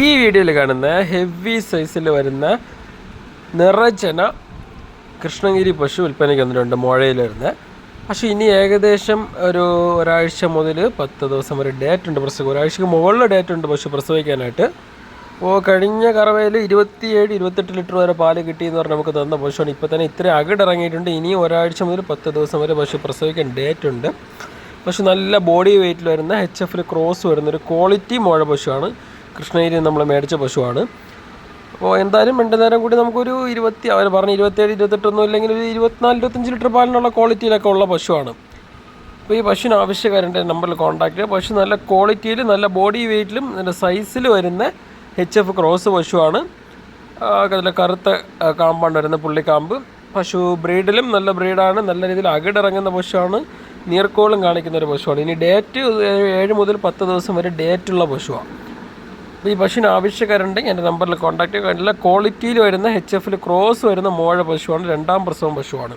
ഈ വീഡിയോയിൽ കാണുന്ന ഹെവി സൈസിൽ വരുന്ന നിറചന കൃഷ്ണഗിരി പശു വിൽപ്പനയ്ക്ക് വന്നിട്ടുണ്ട് മുഴയിൽ പക്ഷേ ഇനി ഏകദേശം ഒരു ഒരാഴ്ച മുതൽ പത്ത് ദിവസം വരെ ഡേറ്റ് ഉണ്ട് പ്രസവം. ഒരാഴ്ചക്ക് മുകളിൽ ഡേറ്റ് ഉണ്ട് പശു പ്രസവിക്കാനായിട്ട്. അപ്പോൾ കഴിഞ്ഞ കറവയിൽ ഇരുപത്തിയേഴ് ഇരുപത്തെട്ട് ലിറ്റർ വരെ പാൽ കിട്ടി എന്ന് പറഞ്ഞ് നമുക്ക് തന്ന പശുവാണ്. ഇപ്പോൾ തന്നെ ഇത്രയും അകിടിറങ്ങിയിട്ടുണ്ട്. ഇനി ഒരാഴ്ച മുതൽ പത്ത് ദിവസം വരെ പശു പ്രസവിക്കാൻ ഡേറ്റ് ഉണ്ട്. പശു നല്ല ബോഡി വെയിറ്റിൽ വരുന്ന എച്ച് എഫിൽ ക്രോസ് വരുന്ന ഒരു ക്വാളിറ്റി മുഴ പശുവാണ്. കൃഷ്ണഗിരി നമ്മൾ മേടിച്ച പശുവാണ്. അപ്പോൾ എന്തായാലും രണ്ട് നേരം കൂടി നമുക്കൊരു ഇരുപത്തി അവർ പറഞ്ഞ ഇരുപത്തേഴ് ഇരുപത്തെട്ടൊന്നും ഇല്ലെങ്കിൽ ഒരു ഇരുപത്തിനാല് ഇരുപത്തഞ്ച് ലിറ്റർ പാലിനുള്ള ക്വാളിറ്റിയിലൊക്കെ ഉള്ള പശുവാണ്. അപ്പോൾ ഈ പശുവിന് ആവശ്യക്കാരന്റെ നമ്പറിൽ കോൺടാക്ട് ചെയ്യുക. പശു നല്ല ക്വാളിറ്റിയിൽ നല്ല ബോഡി വെയിറ്റിലും നല്ല സൈസിൽ വരുന്ന എച്ച് എഫ് ക്രോസ് പശുവാണ്. അതിൽ കറുത്ത കാമ്പാണ് വരുന്ന പുള്ളിക്കാമ്പ്. പശു ബ്രീഡിലും നല്ല ബ്രീഡാണ് നല്ല രീതിയിൽ അകിടിറങ്ങുന്ന പശുവാണ്. നീർക്കോളും കാണിക്കുന്ന ഒരു പശുവാണ്. ഇനി ഡേറ്റ് ഏഴ് മുതൽ പത്ത് ദിവസം വരെ ഡേറ്റുള്ള പശുവാണ് ഈ പശുവിന് ആവശ്യക്കാരുണ്ടെങ്കിൽ എന്റെ നമ്പറിൽ കോൺടാക്ട് ചെയ്യുക നല്ല ക്വാളിറ്റിയിൽ വരുന്ന എച്ച് എഫിൽ ക്രോസ് വരുന്ന മോഴ പശുവാണ് രണ്ടാം പ്രസവം പശുവാണ്.